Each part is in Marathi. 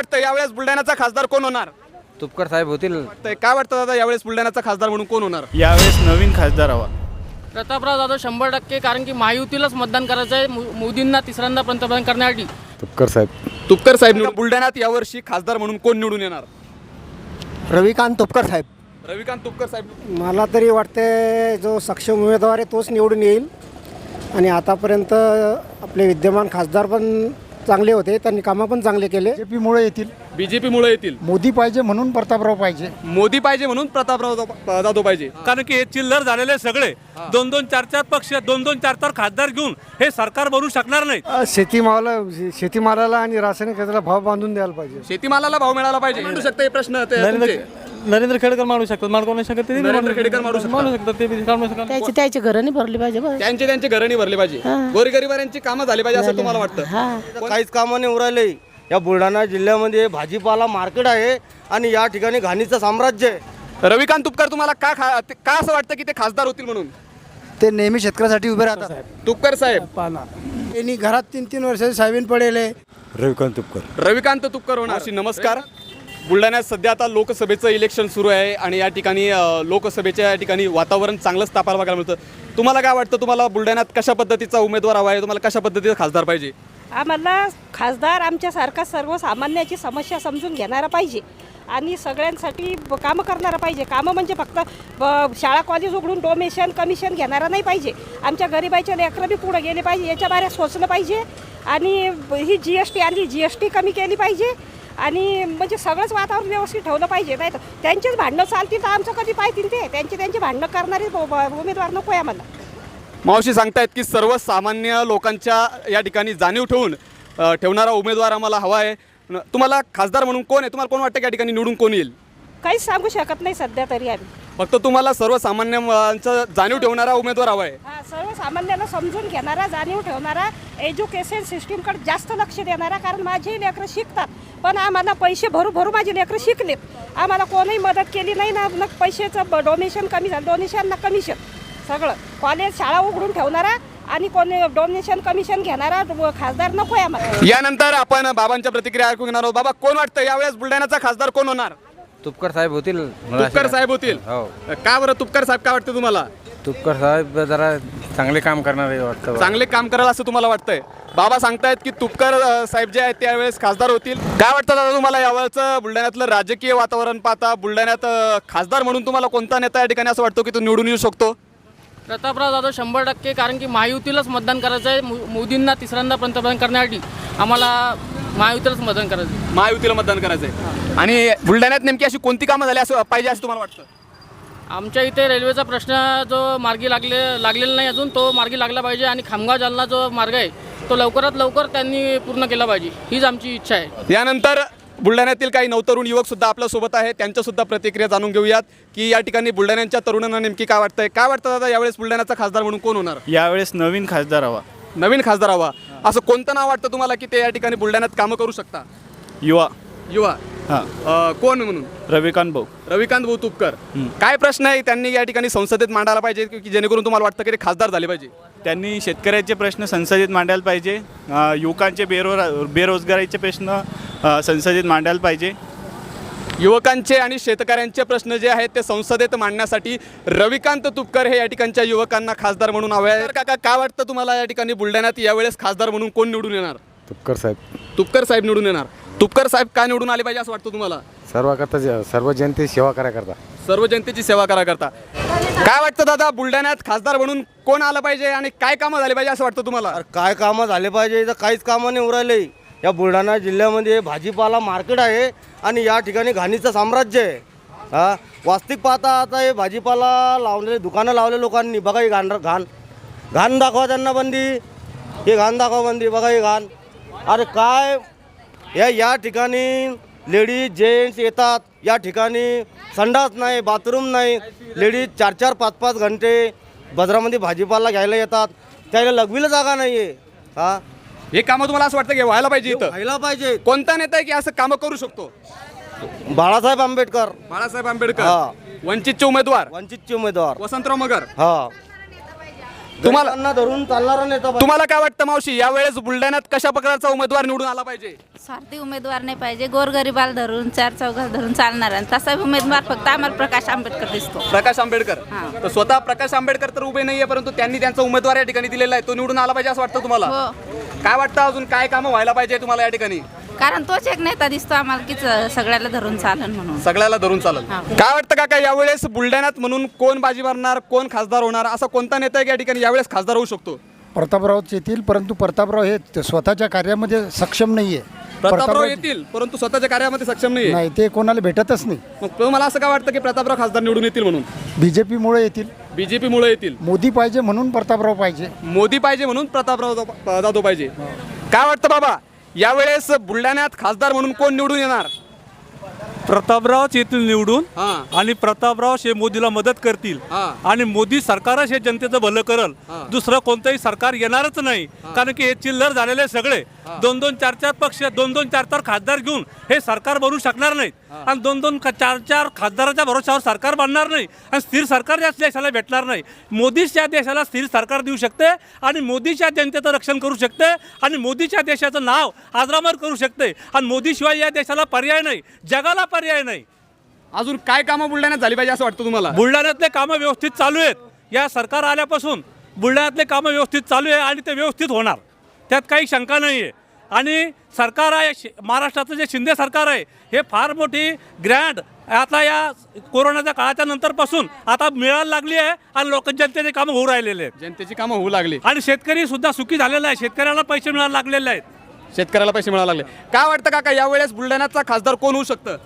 वाटतं यावेळेस बुलढाण्याचा खासदार कोण होणार? तुपकर साहेब होतील. वाटतंय. काय वाटतं दादा यावेळेस बुलढाण्याचा खासदार म्हणून कोण होणार? यावेळेस नवीन खासदार हवा. प्रतापराव जाधव शंभर टक्के कारण की महायुतीलाच मतदान करायचं आहे. मो- मोदींना तिसऱ्यांदा पंतप्रधान करण्यासाठी. तुपकर साहेब. तुपकर साहेब निवडून बुलढाण्यात यावर्षी खासदार म्हणून कोण निवडून येणार? रविकांत तोपकर साहेब. रविकांत तुपकर साहेब. मला तरी वाटते जो सक्षम उमेदवार आहे तोच निवडून येईल. आणि आतापर्यंत आपले विद्यमान खासदार पण चांगले होते त्यांनी कामं पण चांगले केले. बीजेपीमुळे येतील. बीजेपी मुळे येतील. मोदी पाहिजे म्हणून प्रतापराव पाहिजे. मोदी पाहिजे म्हणून प्रतापराव जाधव- जाधव पाहिजे. कारण की हे चिल्लर झालेले सगळे. दोन दोन चार चार पक्ष दोन दोन चार चार खासदार घेऊन हे सरकार बनवू शकणार नाही. शेतीमाला शेतीमालाला आणि रासायनिक खताला भाव बांधून द्यायला पाहिजे. शेतीमालाला भाव मिळाला पाहिजे. मांडू शकता हे प्रश्न ते तुमचे. नरेंद्र खेडकर मांडू शकतात. मांडू कोणी शकत ते नरेंद्र खेडेकर मांडू शकतात. मांडू शकतात ते बी. काढू शकतात. त्याची त्याची घरं नाही भरली पाहिजे बस त्यांचे त्यांचे घरणी भरले पाहिजे. गोरगरिबांची कामं झाली पाहिजे असं तुम्हाला वाटतं? हा. काहीच कामं नाही उरायले. या बुलढाणा जिल्ह्यामध्ये भाजीपाला मार्केट आहे आणि या ठिकाणी घाणीचं साम्राज्य आहे. रविकांत तुपकर तुम्हाला का खा- ते- का असं वाटतं की ते खासदार होतील म्हणून? ते नेहमी शेतकऱ्यासाठी उभे राहतात. तुपकर साहेब. त्यांनी घरात तीन तीन वर्षाचे साहेबीन पडेले. रविकांत तुपकर. रविकांत तुपकर होणार. अशी नमस्कार. बुलढाण्यात सध्या आता लोकसभेचं इलेक्शन सुरू आहे आणि या ठिकाणी लोकसभेच्या या ठिकाणी वातावरण चांगलंच तापायला बघायला मिळतं. तुम्हाला काय वाटतं? तुम्हाला बुलढाण्यात कशा पद्धतीचा उमेदवार हवा आहे? तुम्हाला कशा पद्धतीचा खासदार पाहिजे? आम्हाला खासदार आमच्यासारखा सर्वसामान्याची समस्या समजून घेणारा पाहिजे. आणि सगळ्यांसाठी कामं करणारा पाहिजे. कामं म्हणजे फक्त शाळा कॉलेज उघडून डोमेशन कमिशन घेणारा नाही पाहिजे. आमच्या गरिबाईच्या लेकरं बी पुढे गेले पाहिजे. याच्या बारे सोचलं पाहिजे. आणि ही जी एस टी आली जी एस टी कमी केली पाहिजे. आणि म्हणजे सगळंच वातावरण व्यवस्थित ठेवलं पाहिजे नाही तर. त्यांचेच भांडणं चालतील तर आमचं कधी पाहतील ते. त्यांचे त्यांचे भांडणं करणारे उमेदवार नको आहे आम्हाला. मावशी सांगतायत की सर्वसामान्य लोकांच्या या ठिकाणी जाणीव ठेवून ठेवणारा उमेदवार आम्हाला हवा आहे. तुम्हाला खासदार म्हणून कोण आहे? तुम्हाला कोण वाटतं या ठिकाणी निवडून कोण येईल? काहीच सांगू शकत नाही सध्या तरी आम्ही. फक्त तुम्हाला सर्वसामान्यांचा जाणीव ठेवणारा उमेदवार हवा आहे. हा सर्वसामान्याला समजून घेणारा जाणीव ठेवणारा एज्युकेशन सिस्टीमकडे जास्त लक्ष देणारा कारण माझी लेकरं शिकतात. पण आम्हाला पैसे भरू भरू माझी लेकरं शिकलेत आम्हाला कोणीही मदत केली नाही ना ना पैशाचं डोनेशन कमी झालं. डोनेशन ना कमिशन सगळं. कॉलेज शाळा उघडून ठेवणारा आणि कोणी डोनेशन कमिशन घेणारा खासदार नको आहे आम्हाला. यानंतर आपण बाबांच्या प्रतिक्रिया ऐकून घेणार आहोत. बाबा कोण वाटतं? यावेळेस बुलढाण्याचा खासदार कोण होणार? तुपकर साहेब होतील. तुपकर साहेब होतील. हो. का बरं? तुपकर साहेब काय वाटतं तुम्हाला? तुपकर साहेब जरा चांगले काम करणारे वाटतं चांगले काम कराल असं तुम्हाला वाटतंय? बाबा सांगतायत की तुपकर अ, साहेब जे आहेत त्यावेळेस खासदार होतील. काय वाटतं दादा तुम्हाला यावेळेचं बुलढाण्यातलं राजकीय वातावरण पाहता? बुलढाण्यात अ, खासदार म्हणून तुम्हाला कोणता नेता या ठिकाणी असं वाटतं की तो निवडून येऊ शकतो? प्रतापराव जाधव शंभर टक्के कारण की महायुतीलाच मतदान करायचं आहे. मो- मोदींना तिसऱ्यांदा पंतप्रधान करण्यासाठी आम्हाला महायुतीलाच मतदान करायचं आहे. महायुतीला मतदान करायचंय. आणि बुलढाण्यात नेमकी अशी कोणती कामं झाली असं पाहिजे असं तुम्हाला वाटतं? आमच्या इथे रेल्वेचा प्रश्न जो मार्गी लागले लागलेला नाही अजून तो मार्गी लागला पाहिजे आणि खामगाव जालना जो मार्ग आहे तो लवकरात लवकर त्यांनी पूर्ण केला पाहिजे. हीच आमची इच्छा आहे. यानंतर बुलढाण्यातील काही नवतरुण युवक सुद्धा आपल्यासोबत आहेत. त्यांच्या सुद्धा प्रतिक्रिया जाणून घेऊयात की या ठिकाणी बुलढाण्याच्या तरुणांना नेमकी काय वाटतंय? काय वाटतं दादा यावेळेस बुलढाण्याचा खासदार म्हणून कोण होणार? यावेळेस नवीन खासदार हवा. नवीन खासदार हवा. असं कोणतं नाव वाटतं तुम्हाला की ते या ठिकाणी बुलढाण्यात कामं करू शकता? युवा. युवा. हां. अ, कोण म्हणून? रविकांत भाऊ. रविकांत भाऊ तुपकर. काय प्रश्न आहे त्यांनी या ठिकाणी संसदेत मांडायला पाहिजे की जेणेकरून तुम्हाला वाटतं की ते खासदार झाले पाहिजे? त्यांनी शेतकऱ्याचे प्रश्न संसदेत मांडायला पाहिजे अ, युवकांचे बेरो बेरोजगारीचे प्रश्न अ, संसदेत मांडायला पाहिजे. युवकांचे आणि शेतकऱ्यांचे प्रश्न जे आहेत ते संसदेत मांडण्यासाठी रविकांत तुपकर हे या ठिकाणच्या युवकांना खासदार म्हणून हवे आहे काका काय वाटतं तुम्हाला या ठिकाणी बुलढाण्यात यावेळेस खासदार म्हणून कोण निवडून येणार? तुपकर साहेब. तुपकर साहेब निवडून येणार. तुपकर साहेब का निवडून आले पाहिजे असं वाटतं तुम्हाला? सर्व करता सर्व जनते सेवा करा करता सर्व जनतेची सेवा करा करता काय वाटतं दादा बुलढाण्यात खासदार म्हणून कोण आलं पाहिजे आणि काय कामं झाले पाहिजे असं वाटतं तुम्हाला? अरे काय कामं झाले पाहिजे इथं काहीच कामं नाही उरायले या बुलढाणा जिल्ह्यामध्ये भाजीपाला मार्केट आहे आणि या ठिकाणी घाणीचं साम्राज्य आहे. हा? वास्तविक पाहता आता हे भाजीपाला लावलेले दुकानं लावले लोकांनी. बघा ही घाण घाण. घाण दाखवा त्यांना बंदी. हे घाण दाखवा बंदी. बघा ही घाण. अरे काय या या ठिकाणी लेडीज जेंट्स येतात. या ठिकाणी संडास नाही बाथरूम नाही. लेडीज चार चार पाच पाच घंटे बाजारामध्ये भाजीपाला घ्यायला येतात. त्याला लघवीला जागा नाही आहे हा? हे कामं तुम्हाला असं वाटतं की व्हायला पाहिजे इथं? व्हायला पाहिजे. कोणता नेता आहे की असं कामं करू शकतो? बाळासाहेब आंबेडकर. बाळासाहेब आंबेडकर. हा. वंचितचे उमेदवार. वंचितचे उमेदवार. वसंतराव मगर. हा. तुम्हाला धरून चालणारा नेता पाहिजे. तुम्हाला काय वाटतं मावशी? यावेळेस बुलढाण्यात कशा प्रकारचा उमेदवार निवडून आला पाहिजे? स्वार्थी उमेदवार नाही पाहिजे. गोरगरिबाला धरून चार चौघात धरून चालणार आणि तसा उमेदवार फक्त आम्हाला प्रकाश आंबेडकर दिसतो. प्रकाश आंबेडकर? हा. तर स्वतः प्रकाश आंबेडकर तर उभे नाहीये परंतु त्यांनी त्यांचा उमेदवार या ठिकाणी दिलेला आहे. तो निवडून आला पाहिजे असं वाटतं तुम्हाला? हो. काय वाटतं अजून? काय कामं व्हायला पाहिजे तुम्हाला या ठिकाणी? कारण तोच एक नेता दिसतो आम्हाला की च- सगळ्याला धरून चालन म्हणून. सगळ्याला धरून चालेल हा. काय वाटतं काका यावेळेस बुलढाण्यात म्हणून कोण बाजी मारणार कोण खासदार होणार असा कोणता नेता आहे की या ठिकाणी यावेळेस खासदार होऊ शकतो? प्रतापरावच येतील परंतु प्रतापराव हे त- स्वतःच्या कार्यामध्ये सक्षम नाही आहे प्रतापराव येतील परंतु स्वतःच्या कार्यामध्ये सक्षम नाहीये. नाही ते कोणाला भेटतच नाही. मग मला असं काय वाटतं की प्रतापराव खासदार निवडून येतील म्हणून? बी जे पीमुळे येतील. बीजेपी मुळे येतील. मोदी पाहिजे म्हणून प्रतापराव पाहिजे. मोदी पाहिजे म्हणून प्रतापराव जाधव- जाधव पाहिजे. काय वाटतं बाबा? यावेळेस बुलढाण्यात खासदार म्हणून कोण निवडून येणार? प्रतापरावच येतील निवडून हा. आणि प्रतापराव हे मोदीला मदत करतील. हा. आणि मोदी सरकारच हे जनतेचं भलं करल. हा. दुसरं कोणतंही सरकार येणारच नाही. कारण की हे चिल्लर झालेले सगळे. दोन दोन चार चार पक्ष दोन दोन चार चार खासदार घेऊन हे सरकार बनवू शकणार नाहीत. आणि दोन दोन चार चार खासदाराच्या भरोशावर सरकार बनणार नाही आणि स्थिर सरकार या देशाला भेटणार नाही. मोदीच या देशाला स्थिर सरकार देऊ शकते आणि मोदीच्या जनतेचं रक्षण करू शकते आणि मोदीच्या देशाचं नाव आजरामर करू शकते. आणि मोदीशिवाय या देशाला पर्याय नाही जगाला पर्याय नाही. अजून काय कामं बुलढाण्यात झाली पाहिजे असं वाटतं तुम्हाला? बुलढाण्यातले कामं व्यवस्थित चालू आहेत. या सरकार आल्यापासून बुलढाण्यातले कामं व्यवस्थित चालू आहे आणि ते व्यवस्थित होणार. त्यात काही शंका नाही आहे आणि सरकार आहे शि- महाराष्ट्राचं जे शिंदे सरकार आहे हे फार मोठी ग्रँड आता या कोरोनाच्या काळाच्या नंतरपासून आता मिळायला लागली आहे आणि लोक जनतेचे कामं होऊ राहिलेले आहेत. जनतेची कामं होऊ लागली. आणि शेतकरी सुद्धा सुखी झालेला आहे शेतकऱ्याला पैसे मिळायला लागलेले आहेत. शेतकऱ्याला पैसे मिळायला लागले. काय वाटतं काका यावेळेस बुलढाण्याचा खासदार कोण होऊ शकतं?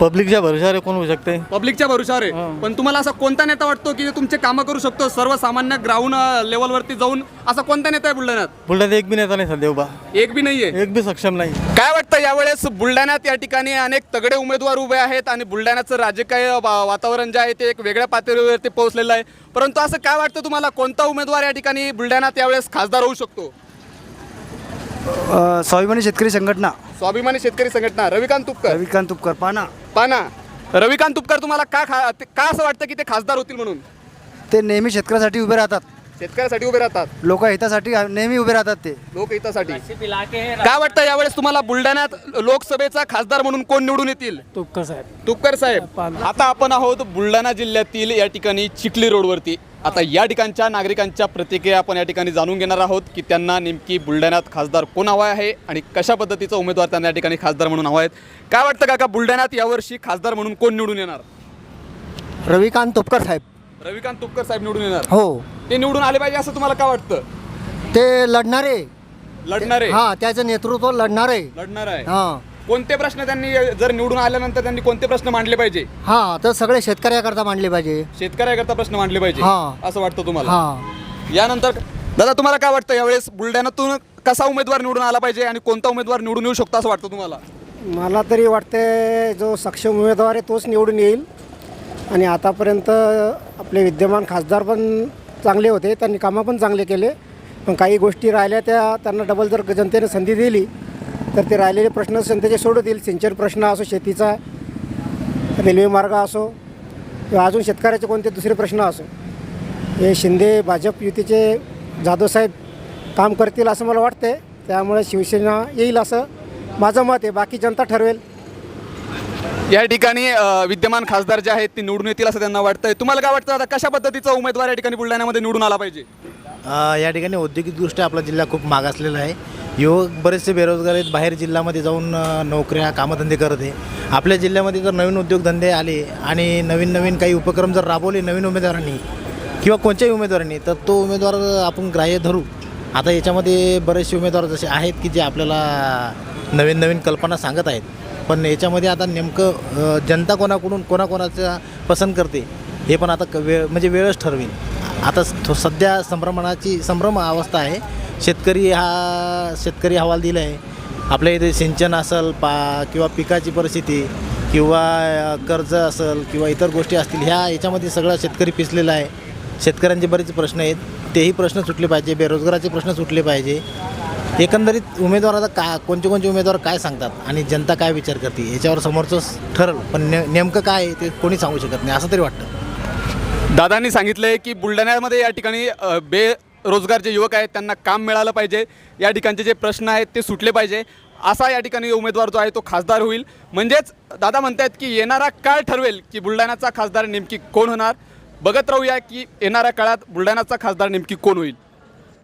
पब्लिकच्या भरोशावर कोण होऊ शकते? पब्लिकच्या भरोशावर आहे. पण तुम्हाला असा कोणता नेता वाटतो की जो तुमचे कामं करू शकतो सर्वसामान्य ग्राउंड लेवलवरती जाऊन? असा कोणता नेता आहे बुलढाण्यात? बुलढाण्यात एक बी नेता नाही सध्या उभा. एक बी नाहीये. एक बी सक्षम नाही. काय वाटतं यावेळेस बुलढाण्यात या ठिकाणी अनेक तगडे उमेदवार उभे आहेत आणि बुलढाण्याचं राजकीय वा- वातावरण जे आहे ते एक वेगळ्या पातळीवरती पोहोचलेलं आहे. परंतु असं काय वाटतं तुम्हाला कोणता उमेदवार या ठिकाणी बुलढाण्यात यावेळेस खासदार होऊ शकतो? स्वाभिमानी शेतकरी संघटना. स्वाभिमानी शेतकरी संघटना रविकांत तुपकर. रविकांत तुपकर पाना. पाना. रविकांत तुपकर तुम्हाला का खा ते- का असं वाटतं की ते खासदार होतील म्हणून? ते नेहमी शेतकऱ्यासाठी उभे राहतात. शेतकऱ्यासाठी उभे राहतात. लोक हितासाठी नेहमी उभे राहतात ते. लोकहितासाठी काय वाटतं यावेळेस तुम्हाला बुलढाण्यात लोकसभेचा खासदार म्हणून कोण निवडून येतील? तुपकर साहेब. तुपकर साहेब. आता आपण आहोत बुलढाणा जिल्ह्यातील या ठिकाणी चिखली रोडवरती. आता या ठिकाणच्या नागरिकांच्या प्रतिक्रिया आपण या ठिकाणी जाणून घेणार आहोत की त्यांना नेमकी बुलढाण्यात खासदार कोण हवा आहे आणि कशा पद्धतीचा उमेदवार त्यांना या ठिकाणी खासदार म्हणून हवा आहेत. काय वाटतं काका बुलढाण्यात यावर्षी खासदार म्हणून कोण निवडून येणार? रविकांत तोपकर साहेब. रविकांत तुपकर साहेब निवडून येणार. हो. ते निवडून आले पाहिजे असं तुम्हाला काय वाटतं? ते लढणारे. लढणारे. हां त्याचं नेतृत्व लढणारे. लढणार आहे. हां. कोणते प्रश्न त्यांनी जर निवडून आल्यानंतर त्यांनी कोणते प्रश्न मांडले पाहिजे? हां तर सगळे शेतकऱ्याकरता मांडले पाहिजे. शेतकऱ्याकरता प्रश्न मांडले पाहिजे. हा. असं वाटतं तुम्हाला? हां. यानंतर दादा तुम्हाला काय वाटतं यावेळेस बुलढाण्यातून कसा उमेदवार निवडून आला पाहिजे आणि कोणता उमेदवार निवडून येऊ शकतो असं वाटतं तुम्हाला? मला तरी वाटते जो सक्षम उमेदवार आहे तोच निवडून येईल. आणि आतापर्यंत आपले विद्यमान खासदार पण चांगले होते त्यांनी कामं पण चांगले केले. पण काही गोष्टी राहिल्या त्या त्यांना डबल जर जनतेने संधी दिली तर ते राहिलेले प्रश्न त्याचे सोडवतील सिंचन प्रश्न असो शेतीचा रेल्वे मार्ग असो किंवा अजून शेतकऱ्याचे कोणते दुसरे प्रश्न असो. हे शिंदे भाजप युतीचे जाधवसाहेब काम करतील असं मला वाटते त्यामुळे शिवसेना येईल असं माझं मत आहे. बाकी जनता ठरवेल. या ठिकाणी विद्यमान खासदार जे आहेत ते निवडून येतील असं त्यांना वाटतंय. तुम्हाला काय वाटतं आता कशा पद्धतीचा उमेदवार या ठिकाणी बुलढाण्यामध्ये निवडून आला पाहिजे? या ठिकाणी औद्योगिकदृष्ट्या आपला जिल्हा खूप मागासलेला आहे. युवक बरेचसे बेरोजगार आहेत. बाहेर जिल्ह्यामध्ये जाऊन नोकऱ्या कामधंदे करत आहे. आपल्या जिल्ह्यामध्ये जर नवीन उद्योगधंदे आले आणि नवीन नवीन काही उपक्रम जर राबवले नवीन उमेदवारांनी किंवा कोणत्याही उमेदवारांनी तर तो उमेदवार आपण ग्राह्य धरू. आता याच्यामध्ये बरेचसे उमेदवार जसे आहेत की जे आपल्याला नवीन नवीन कल्पना सांगत आहेत. पण याच्यामध्ये आता नेमकं जनता कोणाकडून कोणाकोणाचा पसंत करते हे पण आता क- वेळ म्हणजे वेळच ठरवेल. आता थो- सध्या संभ्रमणाची संभ्रम अवस्था आहे. शेतकरी हा शेतकरी हवाल दिला आहे आपल्या इथे सिंचन असेल पा किंवा पिकाची परिस्थिती किंवा कर्ज असेल किंवा इतर गोष्टी असतील ह्या याच्यामध्ये सगळा शेतकरी पिसलेला आहे. शेतकऱ्यांचे बरेच प्रश्न आहेत. तेही प्रश्न सुटले पाहिजे बेरोजगाराचे प्रश्न सुटले पाहिजे. एकंदरीत उमेदवार आता का कोणते कोणते उमेदवार काय सांगतात? आणि जनता काय विचार करते? याच्यावर समोरचं ठरल. पण ने नेमकं काय आहे ते कोणी सांगू शकत नाही असं तरी वाटतं. दादांनी सांगितलं आहे की बुलढाण्यामध्ये या ठिकाणी बेरोजगार जे युवक आहेत त्यांना काम मिळालं पाहिजे. या ठिकाणचे जे प्रश्न आहेत ते सुटले पाहिजे. असा या ठिकाणी उमेदवार जो आहे तो खासदार होईल. म्हणजेच दादा म्हणतायत की येणारा काळ ठरवेल की बुलढाण्याचा खासदार नेमकी कोण होणार. बघत राहूया की येणाऱ्या काळात बुलढाण्याचा खासदार नेमकी कोण होईल.